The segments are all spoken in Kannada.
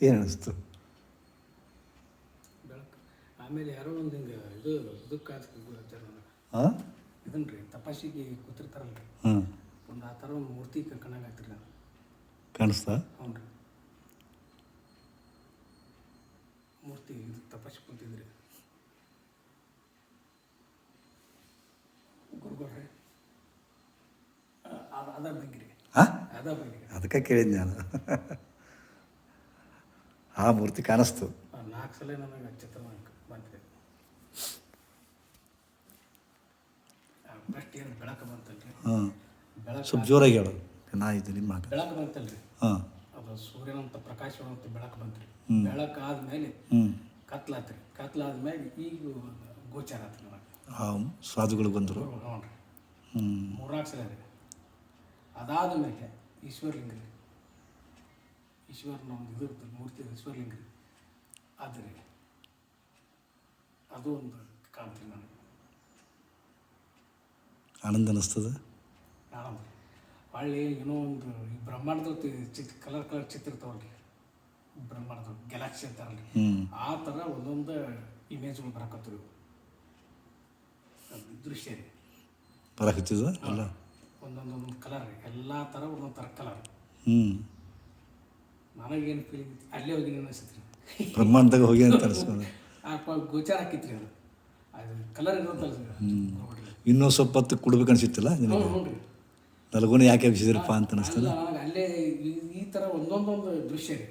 ಏನು ಅನಿಸ್ತು ಬೆಳಕು. ಆಮೇಲೆ ಯಾರೋ ಒಂದು ಹಿಂಗೆ ಇದು ಇದಕ್ಕೆ ಹಾಂ ಇದನ್ನ ರೀ ತಪಾಸಿಗೆ ಕೂತಿರ್ತಾರಲ್ಲ ರೀ ಹಾಂ ಒಂದು ಆ ಥರ ಒಂದು ಮೂರ್ತಿ ಕಣ್ಣಾಗ ಆಗ್ತಿರಿ ನಾನು ಕಾಣಿಸ್ತಾ? ಹ್ಞೂ ರೀ ಮೂರ್ತಿ ಇದು ತಪಾಸಿ ಕೂತಿದ್ರಿ. ಗುರುಗಳ್ರಿ ಅದ ಅದ ಬಗ್ಗೆ ರೀ ಹಾಂ ಅದ ಬಗ್ಗೆ ಅದಕ್ಕೆ ಕೇಳಿದ್ದೆ ನಾನು. ಆ ಮೂರ್ತಿ ಕಾಣಿಸ್ತು. ನಾಲ್ಕು ಸಲ ನನಗೆ ಬೆಸ್ಟ್ ಏನು ಬೆಳಕು ಬಂತಲ್ರಿ? ಹಾಂ. ಬೆಳಕು ಸ್ವಲ್ಪ ಜೋರಾಗಿ ಹೇಳು. ನಾ ಇದು ನಿಮ್ಮ ಮಾತು. ಬೆಳಕು ಬಂತಲ್ರಿ? ಹಾಂ. ಅದು ಸೂರ್ಯನಂತ ಪ್ರಕಾಶವಂತ ಬೆಳಕು ಬಂತ್ರಿ. ಬೆಳಕು ಆದ್ಮೇಲೆ ಹ್ಞೂ ಕತ್ಲಾತ್ರಿ. ಕತ್ಲಾದ್ಮೇಲೆ ಈಗ ಗೋಚಾರ ಆತ್ರಿ ನನಗೆ ಹಾಂ ಸಾಧುಗಳು ಬಂದರು. ಹ್ಞೂ ಮೂರ್ನಾಲ್ಕು ಸಲ ರೀ. ಅದಾದ ಮೇಲೆ ಈಶ್ವರಲಿಂಗ ರೀ ಈಶ್ವರನ ಒಂದು ಇದು ಮೂರ್ತಿ ಈಶ್ವರಲಿಂಗ ಆದರೆ ಅದು ಒಂದು ಕಾಣ್ತೀನಿ ನನಗೆ. ಆನಂದ ಅನ್ನಿಸ್ತದೆ ಆನಂದ. ಹೊಳ್ಳಿ ಏನೋ ಒಂದು ಈ ಬ್ರಹ್ಮಾಂಡದ ಚಿತ್ರ ಕಲರ್ ಕಲರ್ ಚಿತ್ರ ಇರ್ತಾವಲ್ರಿ ಬ್ರಹ್ಮಾಂಡದ ಗ್ಯಾಲಕ್ಸಿ ಅಂತಾರಲ್ರಿ ಆ ಥರ ಒಂದೊಂದು ಇಮೇಜ್ಗಳು ಬರಕತ್ತವು ಅದು ದೃಶ್ಯ ರೀ. ಬರಕತ್ತಿದ? ಅಲ್ಲ ಒಂದೊಂದೊಂದು ಕಲರ್ ಎಲ್ಲ ಥರ ಒಂದೊಂದು ಥರ ಕಲರ್ ಹ್ಞೂ ನನಗೇನು ಫೀಲಿಂಗ್ ಅಲ್ಲೇ ಹೋಗಿ ಅನಿಸ್ತೈತಿ ರೀ ಬ್ರಹ್ಮಾಂಡದಾಗ ಹೋಗಿ ಅಂತ ಅನಿಸ್ಕೊಂಡು. ಆ ಗೋಚಾರ ಆಕಿತ್ರಿ ಅದು ಅದು ಕಲರ್ ಇರುತ್ತಲ್ಲ ಇನ್ನೂ ಸ್ವಲ್ಪ ಹೊತ್ತು ಕುಡ್ಬೇಕು ಅನಿಸಿತ್ತಲ್ಲ ನಿಮಗೆ ರೀ ನಲ್ಗುಣ ಯಾಕೆ ಬಿಸಿದ್ರಪ್ಪ ಅಂತ ಅನಿಸ್ತದ? ಅಲ್ಲ ಈ- ಥರ ಒಂದೊಂದೊಂದು ದೃಶ್ಯ ರೀ.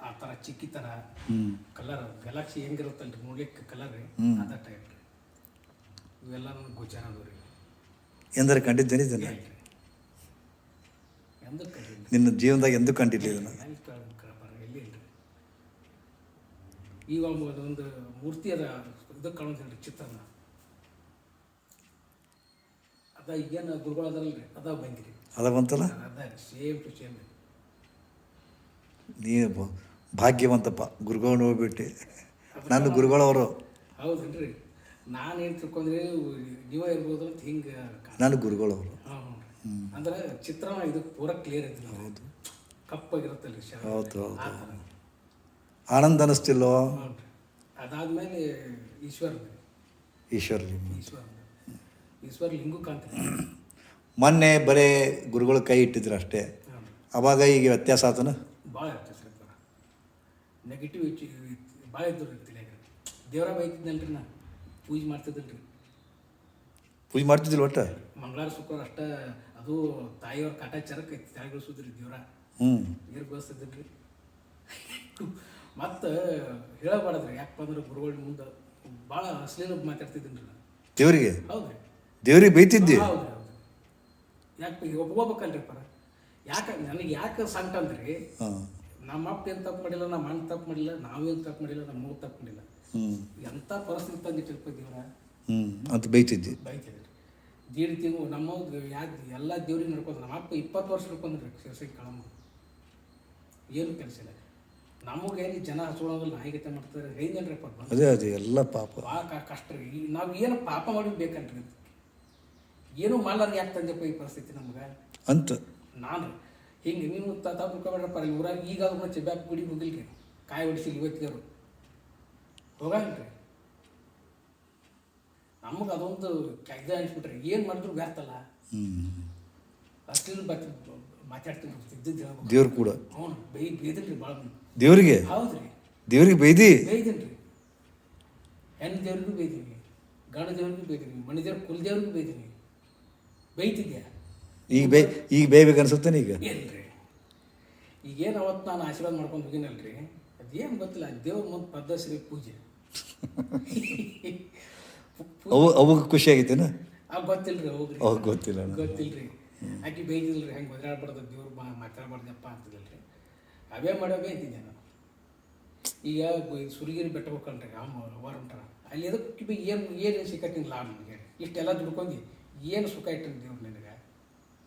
ಆ ಥರ ಚಿಕ್ಕಿ ಥರ ಕಲರ್ ಹೆಂಗಿರುತ್ತಲ್ಲ ರೀ ನೋಡ್ಲಿಕ್ಕೆ ಕಲರ್ ರೀ. ಅದ ಟೈಪ್ ರೀ. ಇವೆಲ್ಲ ನನಗೆ ಗೋಚಾರ ಅದು ರೀ ಎಂದರೆ ಕಂಡಿದ್ದೇನೆ ಎಂದ್ರೆ ನಿನ್ನ ಜೀವನದಾಗ ಎಂದೂ ಕಂಡಿಲ್ಲ ನಾನು. ಈಗ ಒಂದು ಮೂರ್ತಿ ಅದ ಇದು ರೀ ಚಿತ್ರನ. ಅದ ಈಗೇನು ಗುರುಗಳು ಅದಲ್ರಿ ಅದ ಬಂದಿರಿ. ಅದ ಬಂತಲ್ಲ? ಅದ ಸೇಮ್ ಟು ಸೇಮ್ ನೀನು ಭಾಗ್ಯವಂತಪ್ಪ ಗುರುಗಳು ಹೋಗ್ಬಿಟ್ಟು. ನನ್ನ ಗುರುಗಳವರು. ಹೌದೇನ್ರಿ? ನಾನು ಏನು ತಿಳ್ಕೊಂಡ್ರೆ ನೀವೇ ಇರ್ಬೋದು ಅಂತ ಹಿಂಗೆ ನನ್ನ ಗುರುಗಳವರು. ಹಾಂ. ಅಂದ್ರೆ ಚಿತ್ರಣ ಇದು ಪೂರ ಕ್ಲಿಯರ್ ಐತಿ ಹೌದು. ಕಪ್ಪಾಗಿರುತ್ತಲ್ಲ ಹೌದು ಹೌದು. ಆನಂದ ರೀ ಅದಾದ್ಮೇಲೆ ಈಶ್ವರ ಈಶ್ವರ ಈಶ್ವರ ಈಶ್ವರ ಲಿಂಗು ಕಾಣ್ತೀವಿ ಮೊನ್ನೆ ಬರೇ ಗುರುಗಳು ಕೈ ಇಟ್ಟಿದ್ರು ಅಷ್ಟೇ. ಅವಾಗ ಈಗ ವ್ಯತ್ಯಾಸ ಆತನ? ಭಾಳ ವ್ಯತ್ಯಾಸ ನೆಗೆಟಿವ್ ಭಾಳ ಇದ್ದು ತಲೆಯಾಗ ದೇವರ ಬೈತಿದ್ನಲ್ರಿ ನಾ. ಪೂಜೆ ಮಾಡ್ತಿದ್ದಿಲ್ರಿ. ಪೂಜೆ ಮಾಡ್ತಿದ್ದಿಲ್ಲ ಒಟ್ಟು? ಮಂಗಳಾರ ಶುಕ್ರವಾರ ಅಷ್ಟ. ಅದು ತಾಯಿಯವ್ರ ಕಾಟಾಚಾರಕ್ಕೆ ತೆಳಗಿಳಿಸೋದ್ರಿ ದೇವ್ರ. ಹ್ಞೂ ನೀರು ಬಳಸ್ತಿದ್ದಿಲ್ರಿ. ಮತ್ತು ಹೇಳಬಾರ್ದ್ರಿ ಯಾಕಪ್ಪ ಅಂದ್ರೆ ಗುರುಗಳ ಮುಂದೆ. ಭಾಳ ಅಶ್ಲೀಲ ಮಾತಾಡ್ತಿದ್ದೀನಿ ನಾನು. ದೇವರಿಗೆ? ಹೌದ್ರಿ. ದೇವ್ರಿಗೆ ಬೈತಿದ್ದಿ? ಹೌದ್ರಿ ಹೌದು ಯಾಕೆ ಈಗ ಒಪ್ಕೋಬೇಕಲ್ರಿ ಪರ. ಯಾಕೆ ನನಗೆ ಯಾಕೆ ಸಂಕಟ ಅಂದ್ರಿ? ಹಾಂ. ನಮ್ಮ ಅಪ್ಪ ಏನು ತಪ್ಪು ಮಾಡಿಲ್ಲ ನಮ್ಮ ಅಣ್ಣ ತಪ್ಪು ಮಾಡಿಲ್ಲ ನಾವೇನು ತಪ್ಪು ಮಾಡಿಲ್ಲ ನಮ್ಮ ಮೂರು ತಪ್ಪು ಮಾಡಿಲ್ಲ. ಹ್ಞೂ ಎಂಥ ಪರಿಸ್ಥಿತಿ ತಂದಿಟ್ಟಿರ್ಪ ದೇವ್ರ? ಹ್ಞೂ ಅಂತ ಬೈತಿದ್ದಿ. ಬೈತಿದ್ರಿ ದೀಡ್ ತಿಂಗಳು ನಮ್ಮ ಯಾಕೆ ಎಲ್ಲ ದೇವ್ರಿಗೆ ನಡ್ಕೊಂಡು ನಮ್ಮ ಅಪ್ಪ ಇಪ್ಪತ್ತು ವರ್ಷ ನಡ್ಕೊಂಡ್ರಿ ಶಿರ್ಸಕ್ಕೆ ಕಳಮ್ಮ. ಏನು ಕೆಲಸ ಇಲ್ಲ. ನಮಗೇನು ಜನ ಹಚ್ಕೊಳ್ಳೋದಿಲ್ಲ ನಾಯಿಗತೆ ಮಾಡ್ತಾರೆ ಹೆಂಗಲ್ರಿಪ್ಪ ಅದೇ ಅದೇ ಎಲ್ಲ ಪಾಪ. ಭಾಳ ಕಷ್ಟ ರೀ. ಈಗ ನಾವು ಏನು ಪಾಪ ಮಾಡಿ ಬೇಕಂತ ಏನು ಮಾಡಲಾರ ಯಾಕೆ ತಂದೆಪ್ಪ ಈ ಪರಿಸ್ಥಿತಿ ನಮ್ಗೆ? ಅಂತ. ನಾನು ಹಿಂಗೆ ನೀವು ತಾತ ತಿಳ್ಕೊಬೇಡ್ರಪ್ಪ ಇಲ್ಲಿ ಊರಾಗ ಈಗ ಅದನ್ನ ಚೆಬ್ಯಾಕ್ ಗುಡಿ ಹೋಗಿಲ್ರಿ ಕಾಯಿ ಹೊಡಿಸಿಲ್ಲ ಇವತ್ತಿಗರು ಹೋಗಲ್ರಿ ನಮಗೆ ಅದೊಂದು ಇದು ಅನ್ಸ್ಬಿಟ್ರೆ ಏನು ಮಾಡಿದ್ರು ವ್ಯರ್ಥ ಅಲ್ಲ ಹ್ಞೂ ಅಷ್ಟು ಮಾತಾಡ್ತೀನಿ ಇದ್ದಿದ್ದು ದೇವ್ರು ಕೂಡ. ಹ್ಞೂ ಬೈ ಬೈದನ್ರಿ ಭಾಳ ದೇವ್ರಿಗೆ? ಹೌದ್ರಿ. ದೇವ್ರಿಗೆ ಬೈದಿ ಬೈದನ್ರಿ ಹೆಣ್ಣು ದೇವ್ರಿಗೂ ಬೈದೀನಿ ಗಂಡ ದೇವ್ರಿಗೂ ಬೈದೀನಿ ಮಣಿ ದೇವ್ರ ಕುಲ ದೇವ್ರಿಗೂ ಬೈದೀನಿ ಬೈತಿದ್ಯಾ ಈಗ ಬೈ ಈಗ ಬೇಯ್ಬೇಕು ಅನ್ಸುತ್ತಾನೆ ಈಗ? ಏನ್ರಿ ಈಗೇನು ಅವತ್ತು ನಾನು ಆಶೀರ್ವಾದ ಮಾಡ್ಕೊಂಡು ಹೋಗಿನಲ್ರಿ ಅದೇನು ಗೊತ್ತಿಲ್ಲ ದೇವ್ರ ಮುಂದೆ ಪದ್ಧಶ್ರೀ ಪೂಜೆ. ಅವು ಅವಾಗ ಖುಷಿ ಆಗೈತೇನ ಆ ಗೊತ್ತಿಲ್ರಿ ಹೋಗ್ರಿ. ಅವಾಗ ಗೊತ್ತಿಲ್ಲ. ಗೊತ್ತಿಲ್ರಿ. ಆಕೆ ಬೈದಿಲ್ರಿ ಹೆಂಗೆ ಒದ್ರಾಡ್ಬಾರ್ದು ದೇವ್ರು ಬಾ ಮಾತಾಡ್ಬಾರ್ದಪ್ಪ ರೀ ಅವೇ ಮಾಡೋ ಇದ್ದಿದ್ದೆ ನಾನು. ಈಗ ಸುರಗಿರಿ ಬೆಟ್ಟ ಹೋಗ್ಕೊಂಡ್ರಿ ಅಮ್ಮ ಅವ್ರು ಹೊಂಟಾರ ಅಲ್ಲಿ ಎದಕ್ಕೆ ಬಿ ಏನು ಏನು ಸಿಕ್ಕಟ್ಟಿಲ್ಲ ನನಗೆ? ಇಷ್ಟೆಲ್ಲ ದುಡ್ಕೊಂಡು ಏನು ಸುಖ ಇಟ್ಟಿರಿ ದೇವ್ರು ನಿನಗೆ?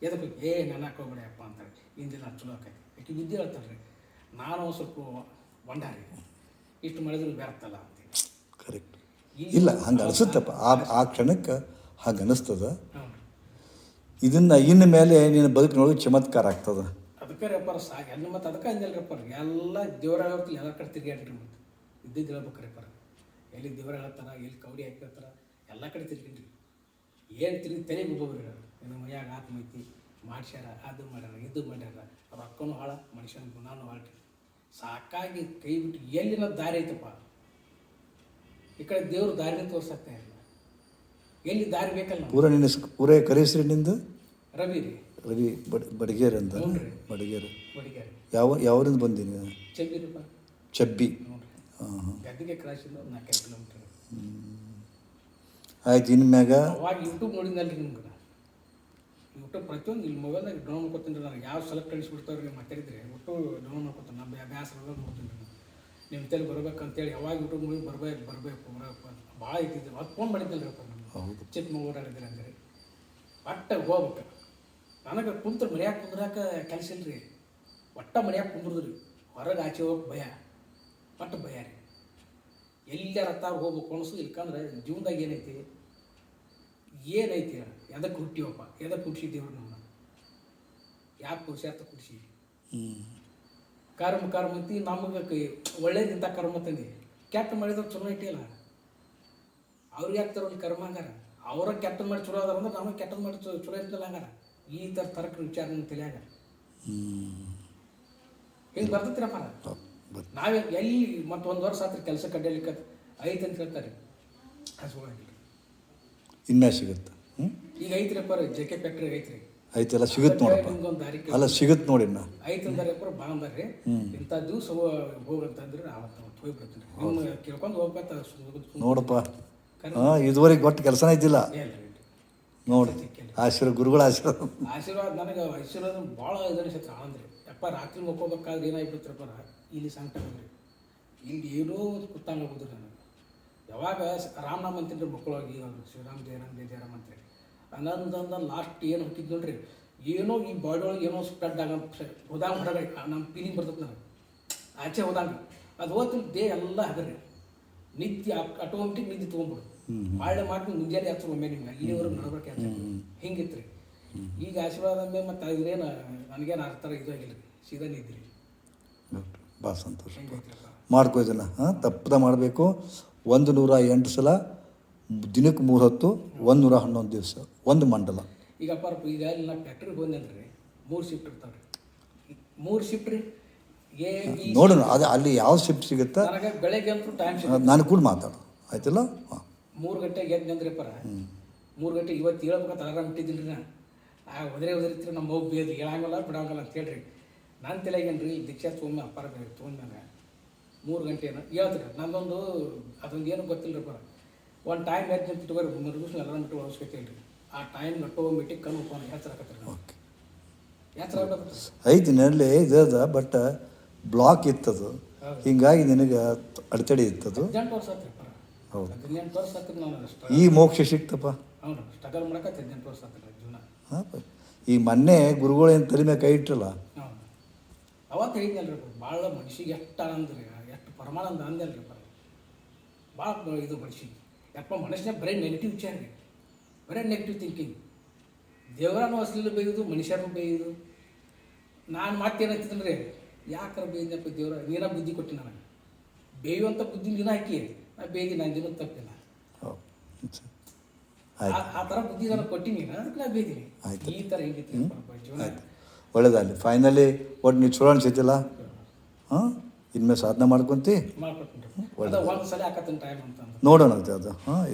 ಎದಕ್ಕೆ? ಏ ನನ್ನ ಹಾಕೋಬೇಡಿ ಅಪ್ಪ ಅಂತಾರೆ ಇಂದಿನ ಚಲೋ ಆಕೈತಿ. ಆಕೆ ವಿದ್ಯೆ ಹೇಳ್ತಾಳ್ರಿ ನಾನು ಸ್ವಲ್ಪ ಬಂಡಾರಿ ಇಷ್ಟು ಮಾಡಿದ್ರು ವ್ಯರ್ಥ ಅಲ್ಲ ಅಂತೀನಿ ಕರೆಕ್ಟ್ ಇಲ್ಲ ಹಂಗೆ ಅನಿಸುತ್ತಪ್ಪ. ಆ ಆ ಕ್ಷಣಕ್ಕೆ ಹಾಗೆ ಅನಿಸ್ತದ. ಇದನ್ನು ಇನ್ನು ಮೇಲೆ ನಿನ್ನ ಬದುಕಿನೊಳಗೆ ಚಮತ್ಕಾರ ಆಗ್ತದ. ಅದಕ್ಕೆ ಅಪ್ಪಾರ ಸಾಕು. ಎಲ್ಲ ಮತ್ತು ಅದಕ್ಕೆ ಅಂದಿಲ್ಲ ಅಪ್ಪಾರ. ಎಲ್ಲ ದೇವ್ರ ಹೇಳ್ತಿಲ್ಲ ಎಲ್ಲ ಕಡೆ ತಿರ್ಗಾಡ್ರಿ ಮತ್ತು. ಇದ್ದಿದ್ದು ಹೇಳ್ಬೇಕ್ರಿ ಅಪ್ಪಾರ. ಎಲ್ಲಿ ದೇವ್ರ ಹೇಳ್ತಾರ ಎಲ್ಲಿ ಕೌಡಿ ಹಾಕಿರ್ತಾರ ಎಲ್ಲ ಕಡೆ ತಿರ್ಗಿನ್ರಿ. ಏನು ತಿರುಗಿ ತಲೆ ಬಿದ್ದೋಗ್ರಿ ಏನು ಮೈಯಾಗ ಆತ್ಮೈತಿ ಮಾಡ್ಸ್ಯಾರ ಅದು ಮಾಡ್ಯಾರ ಇದು ಮಾಡ್ಯಾರ. ರೊಕ್ಕನೂ ಹಾಳ ಮನುಷ್ಯನ ಗುಣನೂ ಹಾಳ್ರಿ ಸಾಕಾಗಿ ಕೈ ಬಿಟ್ಟು ಎಲ್ಲಿನ ದಾರಿ ಐತಪ್ಪ? ಈ ಕಡೆ ದೇವರು ದಾರಿನ ತೋರ್ಸಕ್ತಾ ಇಲ್ಲ ಎಲ್ಲಿ ದಾರಿ ಬೇಕಲ್ಲ? ಪೂರ ನಿನ್ನ ಪೂರ ಕರೆಸ್ರಿ ನಿಂದು? ರವಿ ರೀ. ರವಿ ಬಡ್ ಬಡಗೇರ್ ಅಂತ? ರೀ. ಬಡಗೇರ್. ಬಡಿಗಾರಿ. ಯಾವ ಯಾವರಿಂದ ಬಂದೀನಿ ಚಬ್ಬಿ ನೋಡ್ರಿ ಹಾಂ ಹಾಂ ಗದ್ದಿಗೆ ಕ್ರಾಸಿಂದ ಒಂದು ನಾಲ್ಕೈದು ಕಿಲೋಮೀಟ್ರ್ ಆಯ್ತು ಇನ್ನು ಮ್ಯಾಗ? ಅವಾಗ ಯೂಟ್ಯೂಬ್ ನೋಡಿದ್ನಲ್ರಿ ನಿಮ್ಗೆ. ಯೂಟ್ಯೂಬ್ ಪ್ರತಿಯೊಂದು ಇಲ್ಲಿ ಮೊಬೈಲ್ದಾಗ ಡೌನ್ ಮಾಡ್ಕೊತೀನಿ ರೀ ನನಗೆ ಯಾವ ಸೆಲೆಕ್ಟ್ ಕಳಿಸ್ಬಿಡ್ತಾವ್ರಿ ನೀವು ಮಾತಾಡಿದ್ರೆ ಒಟ್ಟು ಡೌನ್ ಮಾಡ್ಕೊತೀನಿ. ನಮ್ಮ ಅಭ್ಯಾಸ ನೋಡ್ತೀನಿ ರೀ ನಿಮ್ಮ ತಲೆ ಬರ್ಬೇಕಂತೇಳಿ ಯಾವಾಗ ಯೂಟ್ಯೂಬ್ ಮೂವಿ ಬರ್ಬೇಕು ಬರಬೇಕು ಬರಬೇಕು ಅಂತ ಭಾಳ ಐತಿದ್ರಿ ಮತ್ತೆ ಫೋನ್ ಅಪ್ಪ ಹೌದು. ಚಿಕ್ಕಮಗು ಓಡಾಡಿದ್ರಿ ಅಂದ್ರೆ. ಒಟ್ಟ ಹೋಗ್ಬೇಕು. ನನಗೆ ಕುಂತ್ರ ಮರ್ಯಾಕ ಕುಂದ್ರಾಕ ಕೆಲಸ ರೀ ಒಟ್ಟ ಕುಂದ್ರದು ಕುಂದ್ರದ್ರಿ. ಹೊರಗೆ ಆಚೆ ಹೋಗಕ್ಕೆ ಭಯ. ಒಟ್ಟು ಭಯ ರೀ. ಎಲ್ಲಿ ತಾವು ಹೋಗ್ಬೇಕು ಅನಿಸು ಇಲ್ಕಂದ್ರೆ ಜೀವನದಾಗ ಏನೈತಿ? ಏನೈತಿ? ಎದಕ್ಕೆ ಹುಟ್ಟಿವಪ್ಪ? ಎದಕ್ಕೆ ಹುಟ್ಟಿಸಿದ್ದೀವ್ರಿ ನಾವು ಯಾಕೆ ಪುರುಷಾರ್ಥ ಕುಡಿಸಿ ಹ್ಞೂ ಕರ್ಮ ಕರ್ಮ ಅಂತ ನಮಗೆ ಕೈ ಒಳ್ಳೇದಿಂತ ಕರ್ಮ ತಂದಿ. ಕೆಟ್ಟ ಮಾಡಿದ್ರೆ ಚಲೋ ಇಟ್ಟಿಲ್ಲ. ಅವ್ರಿಗೆ ಯಾಕೆ ಕರ್ಮ ಹಂಗಾರ? ಅವ್ರ ಕೆಟ್ಟ ಮಾಡಿ ಚಲೋ ಅದಾರ ಅಂದ್ರೆ ನಮಗೆ ಕೆಟ್ಟದ್ದು ಮಾಡಿ ಚಲೋ ಚಲೋ ಇರ್ತಲ್ಲ ಹಂಗಾರ. ಈ ಥರ ತರಕ ವಿಚಾರ ತಲೆಯಾಗ ಹಿಂಗೆ ಬರ್ತೈತಿರಪ್ಪ ಬರ್ ನಾವೇ ಎಲ್ಲಿ ಮತ್ತೆ ಒಂದು ವರ್ಷ ಆತ್ರಿ ಕೆಲಸ ಕಡ್ಡಲಿಕ್ಕೆ ಐತೆ ಅಂತ ಹೇಳ್ತಾರೆ. ಹಸುವಾಗಿಲ್ಲ ಇನ್ನೂ ಸಿಗುತ್ತೆ? ಹ್ಞೂ ಈಗ ಐತ್ರಿಪ್ಪ ಜೆ ಕೆ ಫ್ಯಾಕ್ಟ್ರಿಗೆ ಐತ್ರಿ. ಆಯ್ತೆಲ್ಲ ಸಿಗುತ್ತೆ ನೋಡಪ್ಪ. ಅಲ್ಲ ಸಿಗುತ್ತೆ ನೋಡಿ ನಾ ಐತೆ ಅಂದಾರಪ್ಪ ಬಾ ಅಂದಾರ್ರಿ ಇಂಥ ದಿವಸ ಹೋಗಂತಂದ್ರೆ ಕೇಳ್ಕೊಂಡು ಹೋಗ್ಬೇಕು ನೋಡಪ್ಪ. ಹಾಂ ಇದುವರೆಗೆ ಒಟ್ಟು ಕೆಲಸನೇ ಇದ್ದಿಲ್ಲ. ನೋಡಿ ಆಶೀರ್ವಾದ ಗುರುಗಳ ಆಶೀರ್ವಾದ. ಆಶೀರ್ವಾದ ನನಗೆ ಆಶೀರ್ವಾದ ಭಾಳ ಇದು ಅನಿಸುತ್ತೆ ಅಂದ್ರೆ ಯಪ್ಪ ರಾತ್ರಿ ಮಕ್ಕೋಬೇಕಾದ್ರೆ ಏನಾಗ್ಬಿಡ್ತ್ರಪ್ಪ ಇಲ್ಲಿ ಸಂಕಟ ಇಲ್ಲಿ ಏನೋ ಒಂದು ಕುತ್ತಂಗ ಹೋಗುದ್ರಿ ನನಗೆ. ಯಾವಾಗ ರಾಮನಾಮ ಅಂತೀನಿ ಮಕ್ಕಳಾಗಿ ಅವ್ರು ಶ್ರೀರಾಮ್ ಜಯರಾಮ್ ಜಯ ಜಯರಾಮ್ ಅಂತೇಳಿ ಅನ್ನೊಂದಂದ ಲಾಸ್ಟ್ ಏನು ಹೊತ್ತಿದ್ದು ನೋಡ್ರಿ? ಏನೋ ಈ ಬಾಡಿ ಒಳಗೆ ಏನೋ ಸ್ಪ್ರೆಡ್ ಆಗ ಹೋದಾಗ ಹೊರಗಡೆ ನಮ್ಮ ಫೀಲಿಂಗ್ ಬರ್ತದೆ ನನಗೆ ಆಚೆ ಹೋದಾಗ. ಅದು ಹೋಗ್ತಿಲ್ಲ ದೇ ಎಲ್ಲ ಹೆದರಿ ನಿತ್ಯ ಆಟೋಮೆಟಿಕ್ ನಿದ್ದೆ ತೊಗೊಂಡ್ಬಿಡು. ಮಾಡಳೆ ಮಾಡಿ ಮುಂಜಾನೆ ಹಚ್ಚು ಒಮ್ಮೆ ನಿಮ್ಗೆ ಇಲ್ಲಿವರೆಗೆ ನಡ್ಬೇಕು ಹಿಂಗಿತ್ತು ಹಿಂಗಿತ್ರಿ. ಈಗ ಆಶೀರ್ವಾದ ಅಂದ್ರೆ ಮತ್ತೆ ಅದೇನು ನನಗೇನು ಅರ್ಥ ಇದು ಆಗಿಲ್ಲ ರೀ ಸೀದಾ ನಿದ್ರಿ. ಭಾಳ ಸಂತೋಷ. ಮಾಡ್ಕೋ ಇದನ್ನು ಹಾಂ? ತಪ್ಪದ ಮಾಡಬೇಕು. ಒಂದು ನೂರ ಎಂಟು ಸಲ ದಿನಕ್ಕೆ ಮೂರು ಹೊತ್ತು ಒಂದು ನೂರ ಹನ್ನೊಂದು ದಿವಸ ಒಂದು ಮಂಡಲ. ಈಗ ಪಾರ್ಪ ಈಗ ಎಲ್ಲ ಟ್ಯಾಕ್ಟ್ರಿಗೆ ಫ್ಯಾಕ್ಟ್ರಿಗೆ ಹೋದ್ನಲ್ರಿ ಮೂರು ಶಿಫ್ಟ್ ಇರ್ತಾವ್ರಿ. ಮೂರು ಶಿಫ್ಟ್ ರೀ. ನೋಡೋಣ ಅದು ಅಲ್ಲಿ ಯಾವ ಶಿಫ್ಟ್ ಸಿಗುತ್ತಾ? ನನಗೆ ಬೆಳಗ್ಗೆ ಅಂತೂ ಟೈಮ್ ಸಿಗುತ್ತೆ? ನಾನು ಕೂಡ ಮಾತಾಡು. ಆಯ್ತಲ್ಲ? ಹಾಂ. ಮೂರು ಗಂಟೆಗೆ ಎದ್ದು ಅಂದ್ರೆ ಪರ. ಮೂರು ಗಂಟೆ ಇವತ್ತು ಹೇಳ್ಬೇಕಂತ ಅಲಾರಾಮ್ ಇಟ್ಟಿದ್ದಿಲ್ಲ ನಾ. ಆ ಒದರೆ ಒದರಿತ್ರಿ ನಮ್ಮ ಹೋಗಿ ಬೇದು. ಹೇಳಂಗಲ್ಲ ಬಿಡಂಗಲ್ಲ ಅಂತ ಹೇಳ್ರಿ. ನಾನು ತಲೆಗೇನು ರೀ ದೀಕ್ಷಾ ತೊಗೊಂಡು ಅಪ್ಪಾರ ತೊಗೊಂಡಾಗ ಮೂರು ಗಂಟೆ ಏನು ಹೇಳ್ತೀರಿ ನಂದೊಂದು ಅದೊಂದು ಏನು ಗೊತ್ತಿಲ್ಲ ರೀ ಪರ. ಒಂದು ಟೈಮ್ ಎದ್ದು ಅಂತ ಇಟ್ಕೋರಿ ಮರುಗಿಸ್ ಅಲಾರಾಮ್ ಇಟ್ಟು ಒಳಸ್ಕೊತೀವಿ ರೀ ಆ ಟೈಮ್ ಆಟೋಮೆಟಿಕ್ ಕಣ್ಣು ಫೋನ್ ನಾವು ಓಕೆ ಐತಿ ನಲ್ಲಿ ಇದ ಬಟ್ ಬ್ಲಾಕ್ ಇತ್ತದು. ಹಿಂಗಾಗಿ ನಿನಗೆ ಅಡೆತಡೆ ಇತ್ತದು. ಹೌದು. ಈ ಮೋಕ್ಷ ಸಿಕ್ತಪ್ಪ. ಈ ಮೊನ್ನೆ ಗುರುಗಳು ಏನು ತಲೆ ಮೇಲೆ ಕೈ ಇಟ್ಟಲ್ಲ ಅವತ್ತು ಹೇಳಿದ್ನಲ್ರಿ ಭಾಳ ಮನುಷ್ಯಗೆ ಎಷ್ಟು ಆನಂದ ರೀ ಎಷ್ಟು ಪರಮಾನಂದ ಅಂದಲ್ರಿ ಭಾಳ ಇದು ಮನುಷ್ಯಗೆ ಯಪ್ಪ ಮನುಷ್ಯನ ಬರೀ ನೆಗೆಟಿವ್ ವಿಚಾರ ರೀ. ಬರೀ ನೆಗೆಟಿವ್ ಥಿಂಕಿಂಗ್ ದೇವರನ್ನು ಅಸಲಿಲ್ಲ ಬೈಯೋದು ಮನುಷ್ಯರನ್ನು ಬೈಯೋದು. ನಾನು ಮಾತೇನಂತಂದ್ರೆ ಯಾಕಾರ ಬೇಯ್ದಪ್ಪ ದೇವರ? ನೀನ ಬುದ್ಧಿ ಕೊಟ್ಟಿ ನನಗೆ. ಬೇಯುವಂಥ ಬುದ್ಧಿ ನೀನು ಹಾಕಿ. ನಾ ಬೇಯ್ದಿ ನಾನು ದಿನ ತಪ್ಪಿಲ್ಲ. ಆ ಥರ ಬುದ್ಧಿ ನನಗೆ ಕೊಟ್ಟಿನಿ ಅದಕ್ಕೆ ನಾ ಬೇಯ್ದೀನಿ. ಈ ಥರ ಹಿಂಗಿತ್ತು ಒಳ್ಳೇದಾಗಲಿ. ಫೈನಲಿ ಒಟ್ಟು ನೀವು ಚಲೋ ಅನ್ಸಿದ್ದಿಲ್ಲ ಹಾಂ ಇನ್ಮೇಲೆ ಸಾಧನೆ ಮಾಡ್ಕೊಂತಿ. ನೋಡೋಣ ಅದು. ಹಾಂ